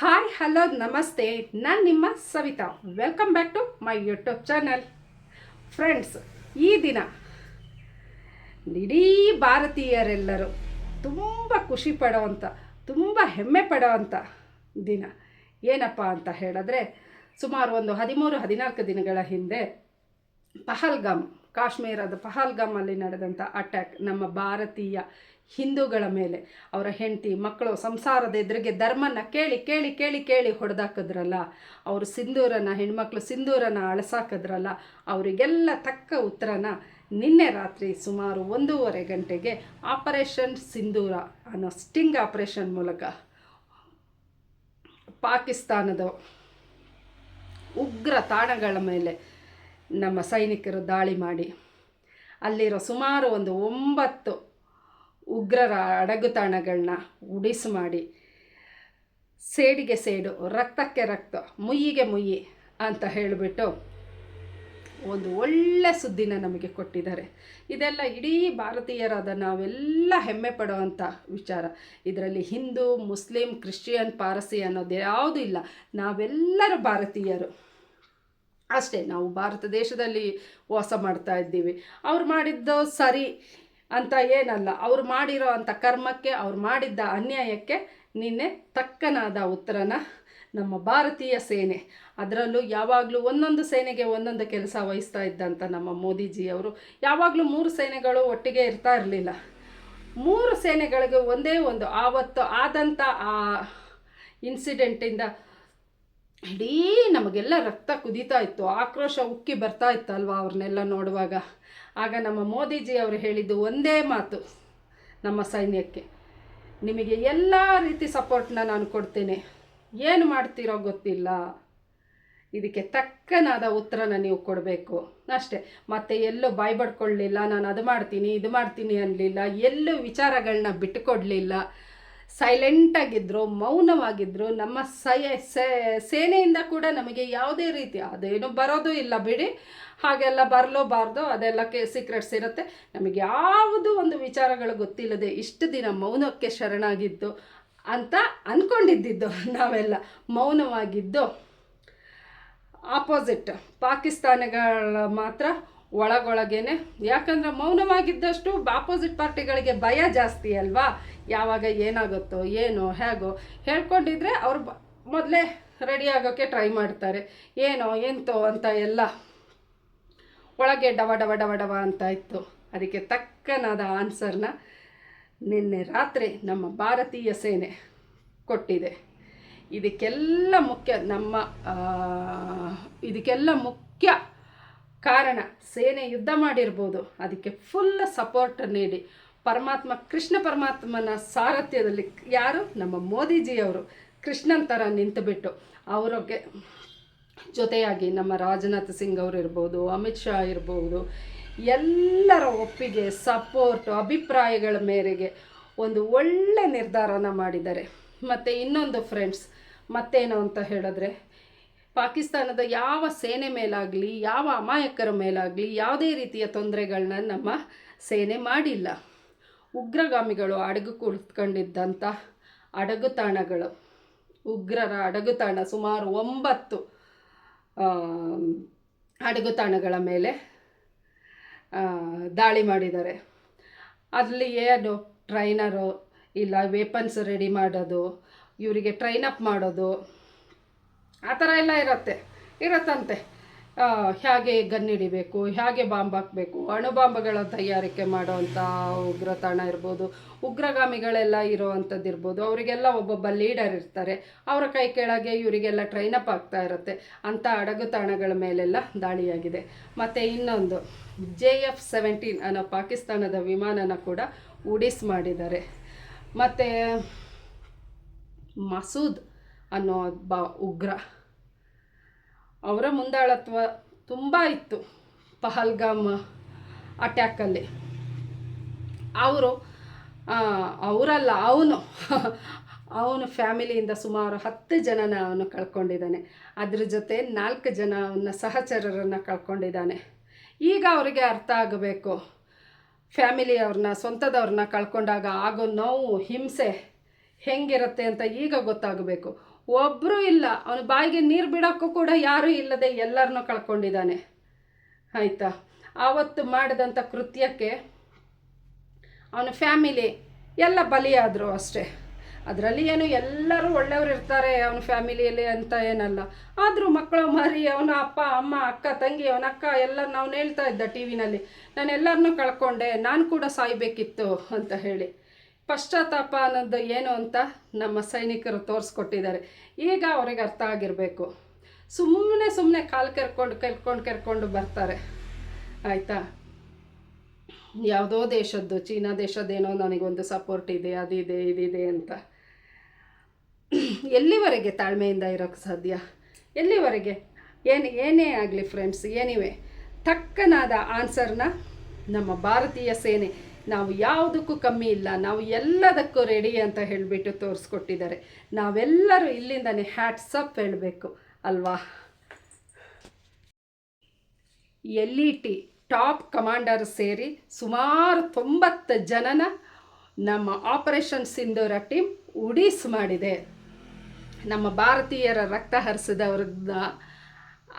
Hi, hello, ನಮಸ್ತೆ. ನಾನು ನಿಮ್ಮ Savita. Welcome back to my YouTube channel friends ಈ ದಿನ ಇಡೀ ಭಾರತೀಯರೆಲ್ಲರೂ ತುಂಬ ಖುಷಿ ಪಡೋವಂಥ ತುಂಬ ಹೆಮ್ಮೆ ಪಡೋವಂಥ ದಿನ. ಏನಪ್ಪ ಅಂತ ಹೇಳಿದ್ರೆ, ಸುಮಾರು ಒಂದು ಹದಿಮೂರು, ಹದಿನಾಲ್ಕು ದಿನಗಳ ಹಿಂದೆ ಪಹಲ್ಗಾಮ್, ಕಾಶ್ಮೀರದ ಪಹಲ್ಗಾಮಲ್ಲಿ ನಡೆದಂಥ ಅಟ್ಯಾಕ್ ನಮ್ಮ ಭಾರತೀಯ ಹಿಂದೂಗಳ ಮೇಲೆ ಅವರ ಹೆಂಡತಿ, ಮಕ್ಕಳು ಸಂಸಾರದ ಎದುರಿಗೆ ಧರ್ಮನ ಕೇಳಿ ಕೇಳಿ ಕೇಳಿ ಕೇಳಿ ಹೊಡೆದಾಕಿದ್ರಲ್ಲ, ಅವರು ಸಿಂಧೂರನ ಹೆಣ್ಮಕ್ಳು ಸಿಂಧೂರನ ಅಳಸಾಕಿದ್ರಲ್ಲ, ಅವರಿಗೆಲ್ಲ ತಕ್ಕ ಉತ್ತರನ ನಿನ್ನೆ ರಾತ್ರಿ ಸುಮಾರು ಒಂದೂವರೆ ಗಂಟೆಗೆ ಆಪರೇಷನ್ ಸಿಂಧೂರ ಅನ್ನೋ ಸ್ಟಿಂಗ್ ಆಪರೇಷನ್ ಮೂಲಕ ಪಾಕಿಸ್ತಾನದ ಉಗ್ರ ತಾಣಗಳ ಮೇಲೆ ನಮ್ಮ ಸೈನಿಕರು ದಾಳಿ ಮಾಡಿ. ಅಲ್ಲಿರೋ ಸುಮಾರು ಒಂದು ಒಂಬತ್ತು ಉಗ್ರರ ಅಡಗುತಾಣಗಳನ್ನ ಉಡಿಸು ಮಾಡಿ ಸೇಡಿಗೆ ಸೇಡು, ರಕ್ತಕ್ಕೆ ರಕ್ತ, ಮುಯ್ಯಿಗೆ ಮುಯ್ಯಿ ಅಂತ ಹೇಳಿಬಿಟ್ಟು ಒಂದು ಒಳ್ಳೆ ಸುದ್ದಿನ ನಮಗೆ ಕೊಟ್ಟಿದ್ದಾರೆ. ಇದೆಲ್ಲ ಇಡೀ ಭಾರತೀಯರಾದ ನಾವೆಲ್ಲ ಹೆಮ್ಮೆ ಪಡುವಂಥ ವಿಚಾರ. ಇದರಲ್ಲಿ ಹಿಂದೂ, ಮುಸ್ಲಿಂ, ಕ್ರಿಶ್ಚಿಯನ್, ಪಾರಸಿ ಅನ್ನೋದು ಯಾವುದೂ ಇಲ್ಲ. ನಾವೆಲ್ಲರೂ ಭಾರತೀಯರು. ಅಷ್ಟೇ, ನಾವು ಭಾರತ ದೇಶದಲ್ಲಿ ವಾಸ ಮಾಡ್ತಾ ಇದ್ದೀವಿ. ಅವ್ರು ಮಾಡಿದ್ದು ಸರಿ ಅಂತ ಏನಲ್ಲ. ಅವ್ರು ಮಾಡಿರೋ ಅಂಥ ಕರ್ಮಕ್ಕೆ, ಅವ್ರು ಮಾಡಿದ್ದ ಅನ್ಯಾಯಕ್ಕೆ ನಿನ್ನೆ ತಕ್ಕನಾದ ಉತ್ತರನ ನಮ್ಮ ಭಾರತೀಯ ಸೇನೆ. ಅದರಲ್ಲೂ ಯಾವಾಗಲೂ ಒಂದೊಂದು ಸೇನೆಗೆ ಒಂದೊಂದು ಕೆಲಸ ವಹಿಸ್ತಾ ಇದ್ದಂಥ ನಮ್ಮ ಮೋದಿಜಿಯವರು. ಯಾವಾಗಲೂ ಮೂರು ಸೇನೆಗಳು ಒಟ್ಟಿಗೆ ಇರ್ತಾ ಇರಲಿಲ್ಲ. ಮೂರು ಸೇನೆಗಳಿಗೆ ಒಂದೇ ಒಂದು ಆವತ್ತು ಆದಂಥ ಆ ಇನ್ಸಿಡೆಂಟಿಂದ ಇಡೀ ನಮಗೆಲ್ಲ ರಕ್ತ ಕುದೀತಾ ಇತ್ತು. ಆಕ್ರೋಶ ಉಕ್ಕಿ ಬರ್ತಾ ಇತ್ತು ಅಲ್ವಾ ಅವ್ರನ್ನೆಲ್ಲ ನೋಡುವಾಗ. ಆಗ ನಮ್ಮ ಮೋದಿಜಿ ಅವರು ಹೇಳಿದ್ದು ಒಂದೇ ಮಾತು, ನಮ್ಮ ಸೈನ್ಯಕ್ಕೆ, ನಿಮಗೆ ಎಲ್ಲ ರೀತಿ ಸಪೋರ್ಟ್ನ ನಾನು ಕೊಡ್ತೇನೆ. ಏನು ಮಾಡ್ತೀರೋ ಗೊತ್ತಿಲ್ಲ. ಇದಕ್ಕೆ ತಕ್ಕನಾದ ಉತ್ತರನ ನೀವು ಕೊಡಬೇಕು. ಅಷ್ಟೇ. ಮತ್ತೆ ಎಲ್ಲೂ ಬಾಯ್ಬಡ್ಕೊಳ್ಳಲಿಲ್ಲ ನಾನು ಅದು ಮಾಡ್ತೀನಿ, ಇದು ಮಾಡ್ತೀನಿ ಅನ್ನಲಿಲ್ಲ ಎಲ್ಲೂ ವಿಚಾರಗಳನ್ನ ಬಿಟ್ಟುಕೊಡಲಿಲ್ಲ. ಸೈಲೆಂಟಾಗಿದ್ದರು ಮೌನವಾಗಿದ್ದರು ನಮ್ಮ ಸಯ ಸೇನೆಯಿಂದ ಕೂಡ ನಮಗೆ ಯಾವುದೇ ರೀತಿ ಅದೇನು ಬರೋದು ಇಲ್ಲ ಬಿಡಿ. ಹಾಗೆಲ್ಲ ಬರಲೋಬಾರ್ದು ಅದೆಲ್ಲ ಕೆ ಸೀಕ್ರೆಟ್ಸ್ ಇರುತ್ತೆ. ನಮಗೆ ಯಾವುದೂ ಒಂದು ವಿಚಾರಗಳು ಗೊತ್ತಿಲ್ಲದೆ ಇಷ್ಟು ದಿನ ಮೌನಕ್ಕೆ ಶರಣಾಗಿದ್ದು ಅಂತ ಅಂದ್ಕೊಂಡಿದ್ದಿದ್ದು ನಾವೆಲ್ಲ. ಮೌನವಾಗಿದ್ದು ಆಪೋಸಿಟ್ ಪಾಕಿಸ್ತಾನಗಳ ಮಾತ್ರ ಒಳಗೊಳಗೇನೆ. ಯಾಕಂದರೆ ಮೌನವಾಗಿದ್ದಷ್ಟು ಆಪೋಸಿಟ್ ಪಾರ್ಟಿಗಳಿಗೆ ಭಯ ಜಾಸ್ತಿ ಅಲ್ವಾ? ಯಾವಾಗ ಏನಾಗುತ್ತೋ, ಏನೋ, ಹೇಗೋ ಹೇಳ್ಕೊಂಡಿದ್ರೆ ಅವ್ರು ಮೊದಲೇ ರೆಡಿ ಆಗೋಕ್ಕೆ ಟ್ರೈ ಮಾಡ್ತಾರೆ. ಏನೋ, ಎಂತೋ ಅಂತ ಎಲ್ಲ. ಒಳಗೆ ಡವ ಡವ ಡವ ಡವ ಅಂತ ಇತ್ತು. ಅದಕ್ಕೆ ತಕ್ಕನಾದ ಆನ್ಸರ್ನ ನಿನ್ನೆ ರಾತ್ರಿ ನಮ್ಮ ಭಾರತೀಯ ಸೇನೆ ಕೊಟ್ಟಿದೆ. ಇದಕ್ಕೆಲ್ಲ ಮುಖ್ಯ ನಮ್ಮ ಇದಕ್ಕೆಲ್ಲ ಮುಖ್ಯ ಕಾರಣ, ಸೇನೆ ಯುದ್ಧ ಮಾಡಿರ್ಬೋದು. ಅದಕ್ಕೆ ಫುಲ್ ಸಪೋರ್ಟ್ ನೀಡಿ. ಪರಮಾತ್ಮ, ಕೃಷ್ಣ ಪರಮಾತ್ಮನ ಸಾರಥ್ಯದಲ್ಲಿ ಯಾರು? ನಮ್ಮ ಮೋದಿಜಿಯವರು. ಕೃಷ್ಣನ್ ಥರ ನಿಂತುಬಿಟ್ಟು ಅವರಿಗೆ ಜೊತೆಯಾಗಿ ನಮ್ಮ ರಾಜನಾಥ್ ಸಿಂಗ್ ಅವರು ಇರ್ಬೋದು, ಅಮಿತ್ ಶಾ ಇರ್ಬೋದು, ಎಲ್ಲರ ಒಪ್ಪಿಗೆ ಸಪೋರ್ಟ್ ಅಭಿಪ್ರಾಯಗಳ ಮೇರೆಗೆ ಒಂದು ಒಳ್ಳೆ ನಿರ್ಧಾರನ ಮಾಡಿದ್ದಾರೆ. ಮತ್ತು ಇನ್ನೊಂದು ಫ್ರೆಂಡ್ಸ್ ಮತ್ತೇನು ಅಂತ ಹೇಳಿದ್ರೆ ಪಾಕಿಸ್ತಾನದ ಯಾವ ಸೇನೆ ಮೇಲಾಗಲಿ, ಯಾವ ಅಮಾಯಕರ ಮೇಲಾಗಲಿ ಯಾವುದೇ ರೀತಿಯ ತೊಂದರೆಗಳನ್ನ ನಮ್ಮ ಸೇನೆ ಮಾಡಿಲ್ಲ. ಉಗ್ರಗಾಮಿಗಳು ಅಡಗು ಕುಳಿತುಕೊಂಡಿದ್ದಂಥ ಅಡಗುತಾಣಗಳು, ಉಗ್ರರ ಅಡಗುತಾಣ ಸುಮಾರು ಒಂಬತ್ತು ಅಡಗುತಾಣಗಳ ಮೇಲೆ ದಾಳಿ ಮಾಡಿದ್ದಾರೆ. ಅಲ್ಲಿ ಏನು ಟ್ರೈನರು ಇಲ್ಲ ವೇಪನ್ಸ್ ರೆಡಿ ಮಾಡೋದು, ಇವರಿಗೆ ಟ್ರೈನ್ ಅಪ್ ಮಾಡೋದು ಆ ಥರ ಎಲ್ಲ ಇರುತ್ತೆ. ಇರುತ್ತಂತೆ. ಹೇಗೆ ಗನ್ ಹಿಡಿಬೇಕು, ಹೇಗೆ ಬಾಂಬ್ ಹಾಕಬೇಕು, ಅಣುಬಾಂಬ್ಗಳ ತಯಾರಿಕೆ ಮಾಡುವಂಥ ಉಗ್ರ ತಾಣ ಇರ್ಬೋದು, ಉಗ್ರಗಾಮಿಗಳೆಲ್ಲ ಇರೋವಂಥದ್ದು ಇರ್ಬೋದು, ಅವರಿಗೆಲ್ಲ ಒಬ್ಬೊಬ್ಬ ಲೀಡರ್ ಇರ್ತಾರೆ. ಅವರ ಕೈ ಕೆಳಗೆ ಇವರಿಗೆಲ್ಲ ಟ್ರೈನಪ್ ಆಗ್ತಾ ಇರುತ್ತೆ. ಅಂಥ ಅಡಗು ತಾಣಗಳ ಮೇಲೆಲ್ಲ ದಾಳಿಯಾಗಿದೆ. ಮತ್ತು ಇನ್ನೊಂದು, ಜೆ ಎಫ್ ಸೆವೆಂಟೀನ್ ಅನ್ನೋ ಪಾಕಿಸ್ತಾನದ ವಿಮಾನನ ಕೂಡ ಉಡಿಸ್ ಮಾಡಿದ್ದಾರೆ. ಮತ್ತು ಮಸೂದ್ ಅನ್ನೋ ಬಾ ಉಗ್ರ. ಅವರ ಮುಂದಾಳತ್ವ ತುಂಬ ಇತ್ತು ಪಹಲ್ಗಾಮ್ ಅಟ್ಯಾಕಲ್ಲಿ. ಅವರು ಅವರಲ್ಲ, ಅವನು ಅವನು ಫ್ಯಾಮಿಲಿಯಿಂದ ಸುಮಾರು ಹತ್ತು ಜನನ ಅವನು ಕಳ್ಕೊಂಡಿದ್ದಾನೆ. ಅದ್ರ ಜೊತೆ ನಾಲ್ಕು ಜನ ಅವನ ಸಹಚರರನ್ನು ಕಳ್ಕೊಂಡಿದ್ದಾನೆ. ಈಗ ಅವರಿಗೆ ಅರ್ಥ ಆಗಬೇಕು. ಫ್ಯಾಮಿಲಿಯವ್ರನ್ನ ಸ್ವಂತದವ್ರನ್ನ ಕಳ್ಕೊಂಡಾಗ ಆಗೋ ನೋವು, ಹಿಂಸೆ ಹೆಂಗಿರುತ್ತೆ ಅಂತ ಈಗ ಗೊತ್ತಾಗಬೇಕು. ಒಬ್ಬರೂ ಇಲ್ಲ. ಅವನ ಬಾಯಿಗೆ ನೀರು ಬಿಡೋಕ್ಕೂ ಕೂಡ ಯಾರೂ ಇಲ್ಲದೆ ಎಲ್ಲರನ್ನೂ ಕಳ್ಕೊಂಡಿದ್ದಾನೆ. ಆಯಿತಾ? ಆವತ್ತು ಮಾಡಿದಂಥ ಕೃತ್ಯಕ್ಕೆ ಅವನ ಫ್ಯಾಮಿಲಿ ಎಲ್ಲ ಬಲಿಯಾದರು ಅಷ್ಟೇ. ಅದರಲ್ಲಿ ಏನು ಎಲ್ಲರೂ ಒಳ್ಳೆಯವ್ರು ಇರ್ತಾರೆ ಅವನ ಫ್ಯಾಮಿಲಿಯಲ್ಲಿ ಅಂತ ಏನಲ್ಲ. ಆದರೂ ಮಕ್ಕಳು ಮರಿ ಅವನ ಅಪ್ಪ, ಅಮ್ಮ, ಅಕ್ಕ, ತಂಗಿ, ಅವನ ಅಕ್ಕ ಎಲ್ಲ ನಾವು ಹೇಳ್ತಾ ಇದ್ದ ಟಿ ವಿನಲ್ಲಿ. ನಾನು ಎಲ್ಲರನ್ನೂ ಕಳ್ಕೊಂಡೆ, ನಾನು ಕೂಡ ಸಾಯಬೇಕಿತ್ತು ಅಂತ ಹೇಳಿ. ಪಶ್ಚಾತ್ತಾಪ ಅನ್ನೋದು ಏನು ಅಂತ ನಮ್ಮ ಸೈನಿಕರು ತೋರಿಸ್ಕೊಟ್ಟಿದ್ದಾರೆ. ಈಗ ಅವ್ರಿಗೆ ಅರ್ಥ ಆಗಿರಬೇಕು. ಸುಮ್ಮನೆ ಸುಮ್ಮನೆ ಕಾಲು ಕೆರ್ಕೊಂಡು ಕೆರ್ಕೊಂಡು ಕೆರ್ಕೊಂಡು ಬರ್ತಾರೆ. ಆಯಿತಾ? ಯಾವುದೋ ದೇಶದ್ದು, ಚೀನಾ ದೇಶದ್ದೇನೋ ನನಗೊಂದು ಸಪೋರ್ಟ್ ಇದೆ ಅದಿದೆ ಇದಿದೆ ಅಂತ. ಎಲ್ಲಿವರೆಗೆ ತಾಳ್ಮೆಯಿಂದ ಇರೋಕ್ಕೆ ಸಾಧ್ಯ? ಎಲ್ಲಿವರೆಗೆ? ಏನು, ಏನೇ ಆಗಲಿ ಫ್ರೆಂಡ್ಸ್ ಏನಿವೆ? ತಕ್ಕನಾದ ಆನ್ಸರ್ನ ನಮ್ಮ ಭಾರತೀಯ ಸೇನೆ ನಾವು ಯಾವುದಕ್ಕೂ ಕಮ್ಮಿ ಇಲ್ಲ, ನಾವು ಎಲ್ಲದಕ್ಕೂ ರೆಡಿ ಅಂತ ಹೇಳಿಬಿಟ್ಟು ತೋರಿಸ್ಕೊಟ್ಟಿದ್ದಾರೆ. ನಾವೆಲ್ಲರೂ ಇಲ್ಲಿಂದನೇ ಹ್ಯಾಟ್ಸಪ್ ಹೇಳಬೇಕು, ಅಲ್ವಾ? L E T top commander ಸೇರಿ ಸುಮಾರು ತೊಂಬತ್ತು ಜನನ ನಮ್ಮ ಆಪರೇಷನ್ ಸಿಂಧೂರ ಟೀಮ್ ಉಡೀಸ್ ಮಾಡಿದೆ. ನಮ್ಮ ಭಾರತೀಯರ ರಕ್ತ ಹರಿಸಿದವ್ರನ್ನ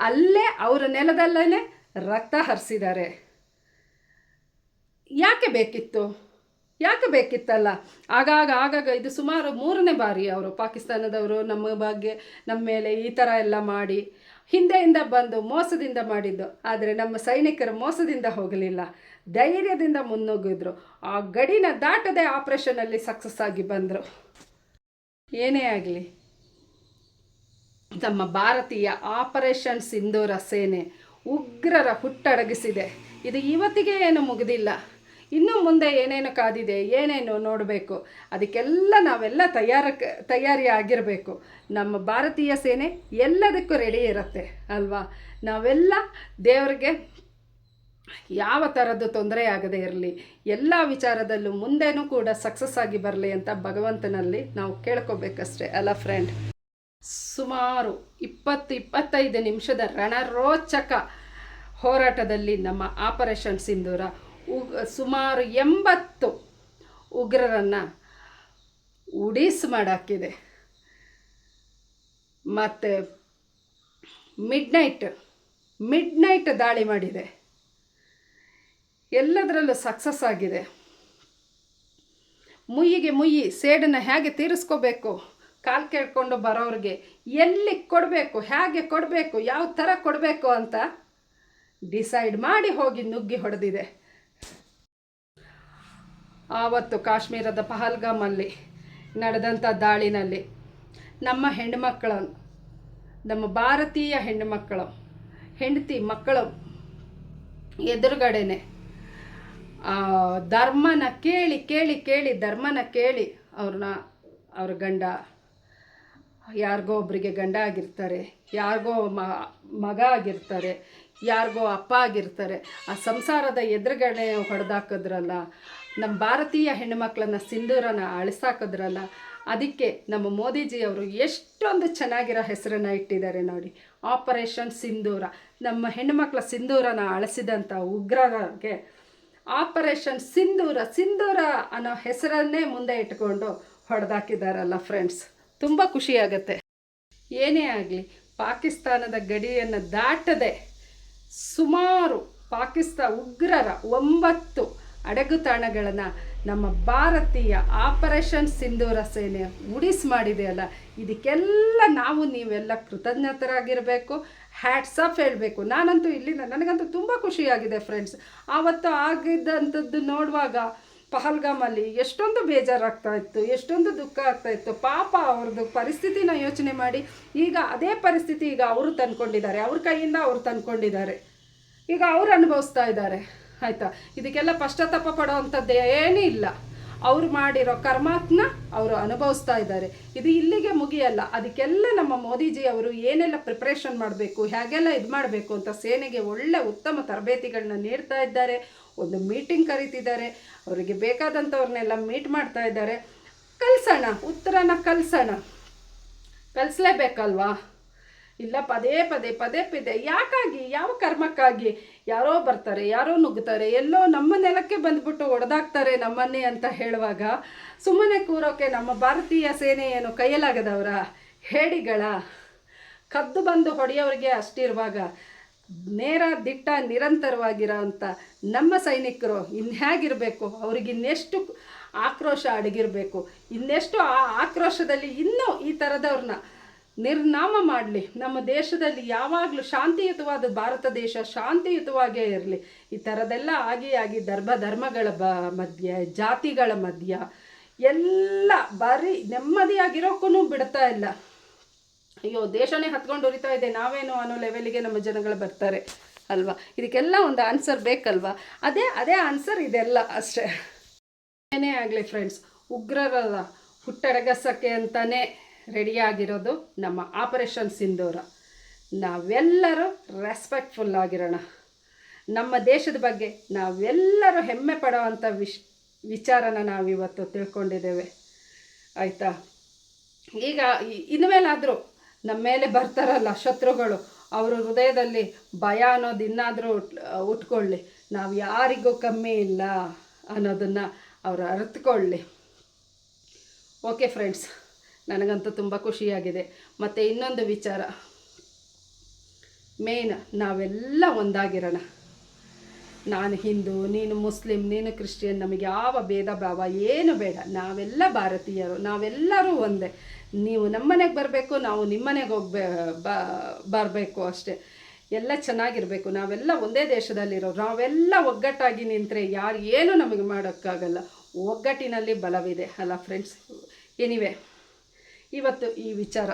ಅಲ್ಲೇ ಅವರ ನೆಲದಲ್ಲೇ ರಕ್ತ ಹರಿಸಿದ್ದಾರೆ. ಯಾಕೆ ಬೇಕಿತ್ತು? ಯಾಕೆ ಬೇಕಿತ್ತಲ್ಲ? ಆಗಾಗ ಆಗಾಗ ಇದು ಸುಮಾರು ಮೂರನೇ ಬಾರಿ ಅವರು ಪಾಕಿಸ್ತಾನದವರು ನಮ್ಮ ಬಗ್ಗೆ, ನಮ್ಮ ಮೇಲೆ ಈ ಥರ ಎಲ್ಲ ಮಾಡಿ, ಹಿಂದೆಯಿಂದ ಬಂದು ಮೋಸದಿಂದ ಮಾಡಿದ್ದು. ಆದರೆ ನಮ್ಮ ಸೈನಿಕರು ಮೋಸದಿಂದ ಹೋಗಲಿಲ್ಲ. ಧೈರ್ಯದಿಂದ ಮುನ್ನುಗ್ಗಿದ್ರು ಆ ಗಡಿನ ದಾಟದೆ ಆಪ್ರೇಷನಲ್ಲಿ ಸಕ್ಸಸ್ ಆಗಿ ಬಂದರು. ಏನೇ ಆಗಲಿ. ನಮ್ಮ ಭಾರತೀಯ ಆಪರೇಷನ್ ಸಿಂಧೂರ ಸೇನೆ ಉಗ್ರರ ಹುಟ್ಟಡಗಿಸಿದೆ. ಇದು ಇವತ್ತಿಗೆ ಏನು ಮುಗಿದಿಲ್ಲ. ಇನ್ನು ಮುಂದೆ ಏನೇನು ಕಾದಿದೆ, ಏನೇನು ನೋಡಬೇಕು, ಅದಕ್ಕೆಲ್ಲ ನಾವೆಲ್ಲ ತಯಾರಕ್ಕೆ ತಯಾರಿ ಆಗಿರಬೇಕು ನಮ್ಮ ಭಾರತೀಯ ಸೇನೆ ಎಲ್ಲದಕ್ಕೂ ರೆಡಿ ಇರುತ್ತೆ, ಅಲ್ವಾ? ನಾವೆಲ್ಲ ದೇವರಿಗೆ ಯಾವ ಥರದ್ದು ತೊಂದರೆ ಆಗದೆ ಇರಲಿ, ಎಲ್ಲ ವಿಚಾರದಲ್ಲೂ ಮುಂದೆನೂ ಕೂಡ ಸಕ್ಸಸ್ ಆಗಿ ಬರಲಿ ಅಂತ ಭಗವಂತನಲ್ಲಿ ನಾವು ಕೇಳ್ಕೊಬೇಕಷ್ಟೆ, ಅಲ್ಲ ಫ್ರೆಂಡ್ ಸುಮಾರು ಇಪ್ಪತ್ತು, ಇಪ್ಪತ್ತೈದು ನಿಮಿಷದ ರಣರೋಚಕ ಹೋರಾಟದಲ್ಲಿ ನಮ್ಮ ಆಪರೇಷನ್ ಸಿಂಧೂರ ಸುಮಾರು ಎಂಬತ್ತು ಉಗ್ರರನ್ನು ಉಡೀಸ್ ಮಾಡಾಕಿದೆ. ಮತ್ತು ಮಿಡ್ ನೈಟ್ ಮಿಡ್ ನೈಟ್ ದಾಳಿ ಮಾಡಿದೆ. ಎಲ್ಲದರಲ್ಲೂ ಸಕ್ಸಸ್ ಆಗಿದೆ. ಮುಯ್ಯಿಗೆ ಮುಯ್ಯಿ ಸೇಡನ್ನು ಹೇಗೆ ತೀರಿಸ್ಕೋಬೇಕು? ಕಾಲು ಕೇಳ್ಕೊಂಡು ಬರೋರಿಗೆ ಎಲ್ಲಿ ಕೊಡಬೇಕು, ಹೇಗೆ ಕೊಡಬೇಕು ಯಾವ ಥರ ಕೊಡಬೇಕು ಅಂತ ಡಿಸೈಡ್ ಮಾಡಿ ಹೋಗಿ ನುಗ್ಗಿ ಹೊಡೆದಿದೆ. ಆವತ್ತು ಕಾಶ್ಮೀರದ ಪಹಲ್ಗಾಮಲ್ಲಿ ನಡೆದಂಥ ದಾಳಿನಲ್ಲಿ ನಮ್ಮ ಹೆಣ್ಣುಮಕ್ಕಳು, ನಮ್ಮ ಭಾರತೀಯ ಹೆಣ್ಣುಮಕ್ಕಳು, ಹೆಂಡತಿ ಮಕ್ಕಳು ಎದುರುಗಡೆನೆ ಧರ್ಮನ ಕೇಳಿ ಕೇಳಿ ಕೇಳಿ, ಧರ್ಮನ ಕೇಳಿ ಅವ್ರನ್ನ, ಅವ್ರ ಗಂಡ, ಯಾರಿಗೋ ಒಬ್ಬರಿಗೆ ಗಂಡ ಆಗಿರ್ತಾರೆ, ಯಾರಿಗೋ ಮಗ ಆಗಿರ್ತಾರೆ, ಯಾರಿಗೋ ಅಪ್ಪ ಆಗಿರ್ತಾರೆ, ಆ ಸಂಸಾರದ ಎದುರುಗಡೆ ಹೊಡೆದಾಕಿದ್ರಲ್ಲ ನಮ್ಮ ಭಾರತೀಯ ಹೆಣ್ಣುಮಕ್ಕಳನ್ನ ಸಿಂಧೂರನ ಅಳಿಸಾಕಿದ್ರಲ್ಲ, ಅದಕ್ಕೆ ನಮ್ಮ ಮೋದಿಜಿಯವರು ಎಷ್ಟೊಂದು ಚೆನ್ನಾಗಿರೋ ಹೆಸರನ್ನು ಇಟ್ಟಿದ್ದಾರೆ ನೋಡಿ. ಆಪರೇಷನ್ ಸಿಂಧೂರ ನಮ್ಮ ಹೆಣ್ಣುಮಕ್ಕಳ ಸಿಂಧೂರನ ಅಳಿಸಿದಂಥ ಉಗ್ರರಿಗೆ ಆಪರೇಷನ್ ಸಿಂಧೂರ ಸಿಂಧೂರ ಅನ್ನೋ ಹೆಸರನ್ನೇ ಮುಂದೆ ಇಟ್ಕೊಂಡು ಹೊಡೆದಾಕಿದಾರಲ್ಲ ಫ್ರೆಂಡ್ಸ್ ತುಂಬ ಖುಷಿಯಾಗತ್ತೆ ಏನೇ ಆಗಲಿ, ಪಾಕಿಸ್ತಾನದ ಗಡಿಯನ್ನು ದಾಟದೆ ಸುಮಾರು ಪಾಕಿಸ್ತಾನ ಉಗ್ರರ ಒಂಬತ್ತು ಅಡಗುತಾಣಗಳನ್ನು ನಮ್ಮ ಭಾರತೀಯ ಆಪರೇಷನ್ ಸಿಂಧೂರ ಸೇನೆ ಉಡಿಸ್ ಮಾಡಿದೆಯಲ್ಲ ಇದಕ್ಕೆಲ್ಲ ನಾವು ನೀವೆಲ್ಲ ಕೃತಜ್ಞತರಾಗಿರಬೇಕು. ಹ್ಯಾಟ್ಸ್ ಆಫ್ ಹೇಳಬೇಕು. ನಾನಂತೂ ಇಲ್ಲಿಂದ ನನಗಂತೂ ತುಂಬ ಖುಷಿಯಾಗಿದೆ ಫ್ರೆಂಡ್ಸ್. ಆವತ್ತು ಆಗಿದ್ದಂಥದ್ದು ನೋಡುವಾಗ ಪಹಲ್ಗಾಮಲ್ಲಿ ಎಷ್ಟೊಂದು ಬೇಜಾರಾಗ್ತಾ ಇತ್ತು, ಎಷ್ಟೊಂದು ದುಃಖ ಆಗ್ತಾ ಇತ್ತು. ಪಾಪ ಅವ್ರದ್ದು ಪರಿಸ್ಥಿತಿನ ಯೋಚನೆ ಮಾಡಿ ಈಗ ಅದೇ ಪರಿಸ್ಥಿತಿ ಈಗ ಅವರು ತಂದ್ಕೊಂಡಿದ್ದಾರೆ. ಅವ್ರ ಕೈಯಿಂದ ಅವರು ತಂದ್ಕೊಂಡಿದ್ದಾರೆ. ಈಗ ಅವ್ರು ಅನುಭವಿಸ್ತಾ ಇದ್ದಾರೆ. ಆಯಿತಾ? ಇದಕ್ಕೆಲ್ಲ ಪಶ್ಚಾತ್ತಾಪ ಪಡುವಂಥದ್ದು ಏನೂ ಇಲ್ಲ. ಅವ್ರು ಮಾಡಿರೋ ಕರ್ಮಾತ್ನ ಅವರು ಅನುಭವಿಸ್ತಾ ಇದ್ದಾರೆ. ಇದು ಇಲ್ಲಿಗೆ ಮುಗಿಯಲ್ಲ. ಅದಕ್ಕೆಲ್ಲ ನಮ್ಮ ಮೋದಿಜಿ ಅವರು ಏನೆಲ್ಲ ಪ್ರಿಪ್ರೇಷನ್ ಮಾಡಬೇಕು, ಹೇಗೆಲ್ಲ ಇದು ಮಾಡಬೇಕು ಅಂತ ಸೇನೆಗೆ ಒಳ್ಳೆ ಉತ್ತಮ ತರಬೇತಿಗಳನ್ನ ನೀಡ್ತಾ ಇದ್ದಾರೆ. ಒಂದು ಮೀಟಿಂಗ್ ಕರೀತಿದ್ದಾರೆ. ಅವರಿಗೆ ಬೇಕಾದಂಥವ್ರನ್ನೆಲ್ಲ ಮೀಟ್ ಮಾಡ್ತಾ ಇದ್ದಾರೆ. ಕಲ್ಸೋಣ, ಉತ್ತರನ ಕಲ್ಸೋಣ. ಕಲಿಸ್ಲೇಬೇಕಲ್ವಾ? ಇಲ್ಲ, ಪದೇ ಪದೇ ಪದೇ ಪದೇ, ಯಾಕಾಗಿ, ಯಾವ ಕರ್ಮಕ್ಕಾಗಿ ಯಾರೋ ಬರ್ತಾರೆ, ಯಾರೋ ನುಗ್ಗುತ್ತಾರೆ ಎಲ್ಲೋ ನಮ್ಮ ನೆಲಕ್ಕೆ ಬಂದ್ಬಿಟ್ಟು ಒಡೆದಾಕ್ತಾರೆ ನಮ್ಮನ್ನೇ ಅಂತ ಹೇಳುವಾಗ ಸುಮ್ಮನೆ ಕೂರೋಕೆ ನಮ್ಮ ಭಾರತೀಯ ಸೇನೆ ಏನು ಕೈಯಲಾಗದವರ ಹೇಳಿಗಳ ಕದ್ದು ಬಂದು ಹೊಡೆಯೋರಿಗೆ ಅಷ್ಟಿರುವಾಗ ನೇರ ದಿಟ್ಟ ನಿರಂತರವಾಗಿರೋ ಅಂಥ ನಮ್ಮ ಸೈನಿಕರು ಇನ್ಹ್ಯಾಗಿರಬೇಕು ಅವ್ರಿಗಿನ್ನೆಷ್ಟು ಆಕ್ರೋಶ ಅಡಗಿರಬೇಕು, ಇನ್ನೆಷ್ಟು ಆ ಆಕ್ರೋಶದಲ್ಲಿ ಇನ್ನೂ ಈ ಥರದವ್ರನ್ನ ನಿರ್ನಾಮ ಮಾಡಲಿ. ನಮ್ಮ ದೇಶದಲ್ಲಿ ಯಾವಾಗಲೂ ಶಾಂತಿಯುತವಾದ ಭಾರತ ದೇಶ ಶಾಂತಿಯುತವಾಗೇ ಇರಲಿ. ಈ ಥರದೆಲ್ಲ ಆಗಿ ಆಗಿ ಧರ್ಮ, ಧರ್ಮಗಳ ಬ, ಮಧ್ಯೆ, ಜಾತಿಗಳ ಮಧ್ಯ ಎಲ್ಲ ಬರೀ ನೆಮ್ಮದಿಯಾಗಿರೋಕ್ಕೂ ಬಿಡ್ತಾ ಇಲ್ಲ. ಅಯ್ಯೋ, ದೇಶನೇ ಹತ್ಕೊಂಡು ಉರಿತಾ ಇದೆ. ನಾವೇನು ಅನ್ನೋ ಲೆವೆಲಿಗೆ ನಮ್ಮ ಜನಗಳು ಬರ್ತಾರೆ ಅಲ್ವಾ? ಇದಕ್ಕೆಲ್ಲ ಒಂದು ಆನ್ಸರ್ ಬೇಕಲ್ವಾ? ಅದೇ ಅದೇ ಆನ್ಸರ್ ಇದೆಲ್ಲ ಅಷ್ಟೇ. ಏನೇ ಆಗಲಿ ಫ್ರೆಂಡ್ಸ್ ಉಗ್ರರ ಹುಟ್ಟಡಗಸಕ್ಕೆ ಅಂತಲೇ ರೆಡಿಯಾಗಿರೋದು ನಮ್ಮ ಆಪರೇಷನ್ ಸಿಂಧೂರ. ನಾವೆಲ್ಲರೂ ರೆಸ್ಪೆಕ್ಟ್ಫುಲ್ ಆಗಿರೋಣ. ನಮ್ಮ ದೇಶದ ಬಗ್ಗೆ ನಾವೆಲ್ಲರೂ ಹೆಮ್ಮೆ ಪಡೋವಂಥ ವಿಶ್, ವಿಚಾರನ ನಾವಿವತ್ತು ತಿಳ್ಕೊಂಡಿದ್ದೇವೆ. ಆಯಿತಾ? ಈಗ ಇನ್ಮೇಲಾದರೂ ನಮ್ಮ ಮೇಲೆ ಬರ್ತಾರಲ್ಲ ಶತ್ರುಗಳು, ಅವರು ಹೃದಯದಲ್ಲಿ ಭಯ ಅನ್ನೋದು ಇನ್ನಾದರೂ ಉಟ್ಕೊಳ್ಳಿ. ನಾವು ಯಾರಿಗೂ ಕಮ್ಮಿ ಇಲ್ಲ ಅನ್ನೋದನ್ನು ಅವರು ಅರಿತುಕೊಳ್ಳಿ. ಓಕೆ ಫ್ರೆಂಡ್ಸ್ ನನಗಂತೂ ತುಂಬ ಖುಷಿಯಾಗಿದೆ. ಮತ್ತು ಇನ್ನೊಂದು ವಿಚಾರ. ಮೇನ್ ನಾವೆಲ್ಲ ಒಂದಾಗಿರೋಣ. ನಾನು ಹಿಂದೂ, ನೀನು ಮುಸ್ಲಿಂ, ನೀನು ಕ್ರಿಶ್ಚಿಯನ್, ನಮಗೆ ಯಾವ ಭೇದ ಭಾವ ಏನು ಬೇಡ. ನಾವೆಲ್ಲ ಭಾರತೀಯರು, ನಾವೆಲ್ಲರೂ ಒಂದೇ. ನೀವು ನಮ್ಮನೆಗೆ ಬರಬೇಕು, ನಾವು ನಿಮ್ಮನೆಗೆ ಹೋಗ್ಬೇ ಬರಬೇಕು ಅಷ್ಟೇ. ಎಲ್ಲ ಚೆನ್ನಾಗಿರಬೇಕು. ನಾವೆಲ್ಲ ಒಂದೇ ದೇಶದಲ್ಲಿರೋ, ನಾವೆಲ್ಲ ಒಗ್ಗಟ್ಟಾಗಿ ನಿಂತರೆ ಯಾರು ಏನೂ ನಮಗೆ ಮಾಡೋಕ್ಕಾಗಲ್ಲ. ಒಗ್ಗಟ್ಟಿನಲ್ಲಿ ಬಲವಿದೆ. ಅಲ್ಲ ಫ್ರೆಂಡ್ಸ್ ಎನಿವೆ ಇವತ್ತು ಈ ವಿಚಾರ.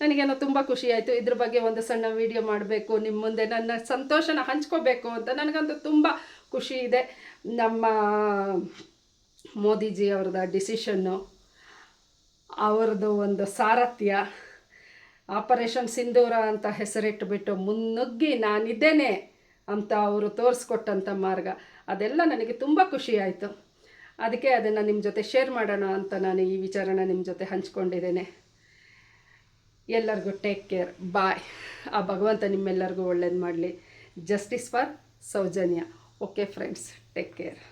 ನನಗೇನೋ ತುಂಬ ಖುಷಿಯಾಯಿತು ಇದ್ರ ಬಗ್ಗೆ ಒಂದು ಸಣ್ಣ ವಿಡಿಯೋ ಮಾಡಬೇಕು ನಿಮ್ಮ ಮುಂದೆ ನನ್ನ ಸಂತೋಷನ ಹಂಚ್ಕೋಬೇಕು ಅಂತ ನನಗಂತೂ ತುಂಬ ಖುಷಿ ಇದೆ. ನಮ್ಮ ಮೋದಿಜಿ ಅವ್ರದ್ದು ಡಿಸಿಷನ್ನು ಅವ್ರದ್ದು ಒಂದು ಸಾರಥ್ಯ ಆಪರೇಷನ್ ಸಿಂಧೂರ ಅಂತ ಹೆಸರಿಟ್ಟುಬಿಟ್ಟು ಮುನ್ನುಗ್ಗಿ ನಾನಿದ್ದೇನೆ ಅಂತ ಅವರು ತೋರಿಸ್ಕೊಟ್ಟಂಥ ಮಾರ್ಗ. ಅದೆಲ್ಲ ನನಗೆ ತುಂಬ ಖುಷಿಯಾಯಿತು ಅದಕ್ಕೆ ಅದನ್ನು ನಿಮ್ಮ ಜೊತೆ ಶೇರ್ ಮಾಡೋಣ ಅಂತ ನಾನು ಈ ವಿಚಾರನ ನಿಮ್ಮ ಜೊತೆ ಹಂಚ್ಕೊಂಡಿದ್ದೇನೆ. ಎಲ್ಲರಿಗೂ ಟೇಕ್ ಕೇರ್ ಬಾಯ್ ಆ ಭಗವಂತ ನಿಮ್ಮೆಲ್ಲರಿಗೂ ಒಳ್ಳೇದು ಮಾಡಲಿ. Justice for Soujanya. Okay friends take care